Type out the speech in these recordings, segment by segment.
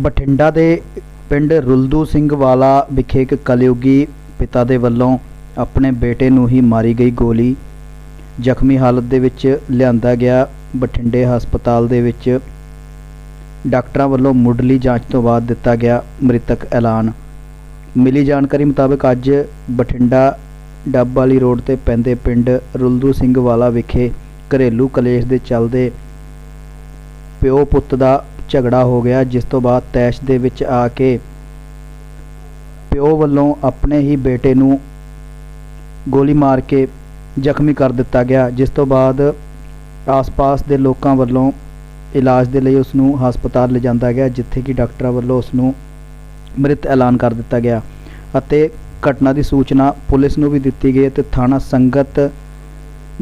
ਬਠਿੰਡਾ ਦੇ ਪਿੰਡ ਰੁਲਦੂ ਸਿੰਘ ਵਾਲਾ ਵਿਖੇ ਇੱਕ ਕਲਯੁਗੀ ਪਿਤਾ ਦੇ ਵੱਲੋਂ ਆਪਣੇ ਬੇਟੇ ਨੂੰ ਹੀ ਮਾਰੀ ਗਈ ਗੋਲੀ। ਜ਼ਖਮੀ ਹਾਲਤ ਦੇ ਵਿੱਚ ਲਿਆਂਦਾ ਗਿਆ ਬਠਿੰਡੇ ਹਸਪਤਾਲ ਦੇ ਵਿੱਚ। ਡਾਕਟਰਾਂ ਵੱਲੋਂ ਮੁੱਢਲੀ ਜਾਂਚ ਤੋਂ ਬਾਅਦ ਦਿੱਤਾ ਗਿਆ ਮ੍ਰਿਤਕ ਐਲਾਨ। ਮਿਲੀ ਜਾਣਕਾਰੀ ਮੁਤਾਬਕ ਅੱਜ ਬਠਿੰਡਾ ਡੱਬ ਵਾਲੀ ਰੋਡ ਤੇ ਪੈਂਦੇ ਪਿੰਡ ਰੁਲਦੂ ਸਿੰਘ ਵਾਲਾ ਵਿਖੇ ਘਰੇਲੂ ਕਲੇਸ਼ ਦੇ ਚੱਲਦੇ ਪਿਓ ਪੁੱਤ ਦਾ ਝਗੜਾ ਹੋ ਗਿਆ, ਜਿਸ ਤੋਂ ਬਾਅਦ ਤੈਸ਼ ਦੇ ਵਿੱਚ ਆ ਕੇ ਪਿਓ ਵੱਲੋਂ ਆਪਣੇ ਹੀ ਬੇਟੇ ਨੂੰ ਗੋਲੀ ਮਾਰ ਕੇ ਜ਼ਖਮੀ ਕਰ ਦਿੱਤਾ ਗਿਆ, ਜਿਸ ਤੋਂ ਬਾਅਦ ਆਸ-ਪਾਸ ਦੇ ਲੋਕਾਂ ਵੱਲੋਂ ਇਲਾਜ ਦੇ ਲਈ ਉਸ ਨੂੰ ਹਸਪਤਾਲ ਲਿਜਾਂਦਾ ਗਿਆ, ਜਿੱਥੇ ਕਿ ਡਾਕਟਰਾਂ ਵੱਲੋਂ ਉਸ ਨੂੰ ਮ੍ਰਿਤ ਐਲਾਨ ਕਰ ਦਿੱਤਾ ਗਿਆ ਅਤੇ ਘਟਨਾ ਦੀ ਸੂਚਨਾ ਪੁਲਿਸ ਨੂੰ ਵੀ ਦਿੱਤੀ ਗਈ ਤੇ ਥਾਣਾ ਸੰਗਤ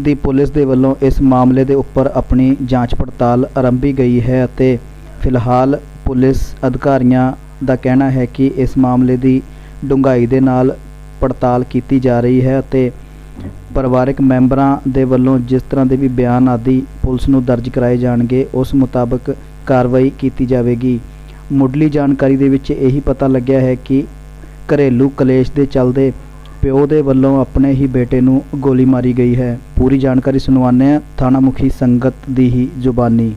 ਦੀ ਪੁਲਿਸ ਦੇ ਵੱਲੋਂ ਇਸ ਮਾਮਲੇ ਦੇ ਉੱਪਰ ਆਪਣੀ ਜਾਂਚ ਪੜਤਾਲ ਆਰੰਭੀ ਗਈ ਹੈ ਅਤੇ ਫਿਲਹਾਲ ਪੁਲਿਸ ਅਧਿਕਾਰੀਆਂ ਦਾ ਕਹਿਣਾ ਹੈ ਕਿ ਇਸ ਮਾਮਲੇ ਦੀ ਡੂੰਘਾਈ ਦੇ ਨਾਲ ਪੜਤਾਲ ਕੀਤੀ ਜਾ ਰਹੀ ਹੈ ਅਤੇ ਪਰਿਵਾਰਕ ਮੈਂਬਰਾਂ ਦੇ ਵੱਲੋਂ ਜਿਸ ਤਰ੍ਹਾਂ ਦੇ ਵੀ ਬਿਆਨ ਆਦਿ ਪੁਲਿਸ ਨੂੰ ਦਰਜ ਕਰਾਏ ਜਾਣਗੇ, ਉਸ ਮੁਤਾਬਕ ਕਾਰਵਾਈ ਕੀਤੀ ਜਾਵੇਗੀ। ਮੁੱਢਲੀ ਜਾਣਕਾਰੀ ਦੇ ਵਿੱਚ ਇਹੀ ਪਤਾ ਲੱਗਿਆ ਹੈ ਕਿ ਘਰੇਲੂ ਕਲੇਸ਼ ਦੇ ਚੱਲਦੇ ਪਿਓ ਦੇ ਵੱਲੋਂ ਆਪਣੇ ਹੀ ਬੇਟੇ ਨੂੰ ਗੋਲੀ ਮਾਰੀ ਗਈ ਹੈ। ਪੂਰੀ ਜਾਣਕਾਰੀ ਸੁਣਵਾਉਂਦੇ ਹਾਂ ਥਾਣਾ ਮੁਖੀ ਸੰਗਤ ਦੀ ਹੀ ਜ਼ੁਬਾਨੀ।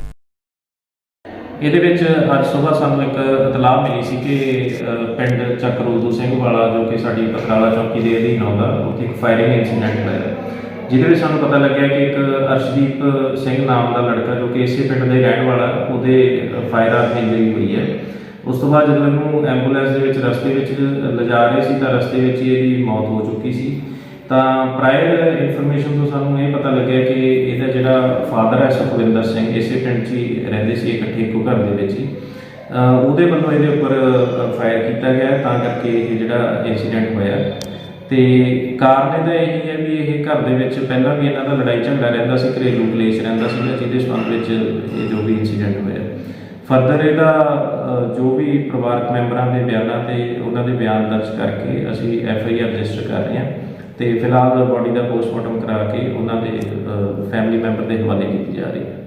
ਇਹਦੇ ਵਿੱਚ ਅੱਜ ਸਵੇਰ ਸਾਨੂੰ ਇੱਕ ਇਤਲਾਹ ਮਿਲੀ ਸੀ ਕਿ ਅ, ਪਿੰਡ ਚੱਕਰੂਦੂ ਸਿੰਘ ਵਾਲਾ ਜੋ ਕਿ ਸਾਡੀ ਪਥਰਾਲਾ ਚੌਕੀ ਦੇ ਅਧੀਨ ਆਉਂਦਾ ਉੱਥੇ ਇੱਕ ਫਾਇਰਿੰਗ ਇਨਸੀਡੈਂਟ ਹੋਇਆ ਜਿਹਦੇ ਵਿੱਚ ਸਾਨੂੰ ਪਤਾ ਲੱਗਿਆ ਕਿ ਇੱਕ ਅਰਸ਼ਦੀਪ ਸਿੰਘ ਨਾਮ ਦਾ ਲੜਕਾ ਜੋ ਕਿ ਇਸੇ ਪਿੰਡ ਦੇ ਰਹਿਣ ਵਾਲਾ ਉਹਦੇ ਫਾਇਰ ਆਰਮ ਇੰਜਰੀ ਹੋਈ ਹੈ। ਉਸ ਤੋਂ ਬਾਅਦ ਜਦੋਂ ਇਹਨੂੰ ਐਂਬੂਲੈਂਸ ਦੇ ਵਿੱਚ ਰਸਤੇ ਵਿੱਚ ਲਿਜਾ ਰਹੇ ਸੀ ਤਾਂ ਰਸਤੇ ਵਿੱਚ ਹੀ ਇਹਦੀ ਮੌਤ ਹੋ ਚੁੱਕੀ ਸੀ। ਤਾਂ ਪ੍ਰਾਇਰ ਇਨਫੋਰਮੇਸ਼ਨ ਤੋਂ ਸਾਨੂੰ ਇਹ ਪਤਾ ਲੱਗਿਆ ਕਿ ਇਹਦਾ ਜਿਹੜਾ ਫਾਦਰ ਹੈ ਸੁਖਵਿੰਦਰ ਸਿੰਘ, ਇਸੇ ਪਿੰਡ 'ਚ ਹੀ ਰਹਿੰਦੇ ਸੀ, ਇਕੱਠੇ ਇੱਕੋ ਘਰ ਦੇ ਵਿੱਚ ਹੀ। ਉਹਦੇ ਵੱਲੋਂ ਇਹਦੇ ਉੱਪਰ ਫਾਇਰ ਕੀਤਾ ਗਿਆ ਤਾਂ ਕਰਕੇ ਇਹ ਜਿਹੜਾ ਇਨਸੀਡੈਂਟ ਹੋਇਆ। ਤੇ ਕਾਰਨ ਇਹਦਾ ਇਹ ਹੈ ਵੀ ਇਹ ਘਰ ਦੇ ਵਿੱਚ ਪਹਿਲਾਂ ਵੀ ਇਹਨਾਂ ਦਾ ਲੜਾਈ ਝਗੜਾ ਰਹਿੰਦਾ ਸੀ, ਘਰੇਲੂ ਕਲੇਸ਼ ਰਹਿੰਦਾ ਸੀ ਜਿਹਦੇ ਸੰਬੰਧ ਵਿੱਚ ਇਹ ਜੋ ਵੀ ਇਨਸੀਡੈਂਟ ਹੋਇਆ। ਫਰਦਰ ਇਹਦਾ ਜੋ ਵੀ ਪਰਿਵਾਰਕ ਮੈਂਬਰਾਂ ਦੇ ਬਿਆਨਾਂ ਤੇ ਉਹਨਾਂ ਦੇ ਬਿਆਨ ਦਰਜ ਕਰਕੇ ਅਸੀਂ ਐਫ ਆਈ ਆਰ ਰਜਿਸਟਰ ਕਰ ਰਹੇ ਹਾਂ। ਤੇ ਫਿਲਹਾਲ ਬੋਡੀ ਦਾ ਪੋਸਟਮਾਰਟਮ ਕਰਾ ਕੇ ਉਹਨਾਂ ਦੇ ਫੈਮਿਲੀ ਮੈਂਬਰ ਦੇ ਹਵਾਲੇ ਕੀਤੀ ਜਾ ਰਹੀ ਹੈ।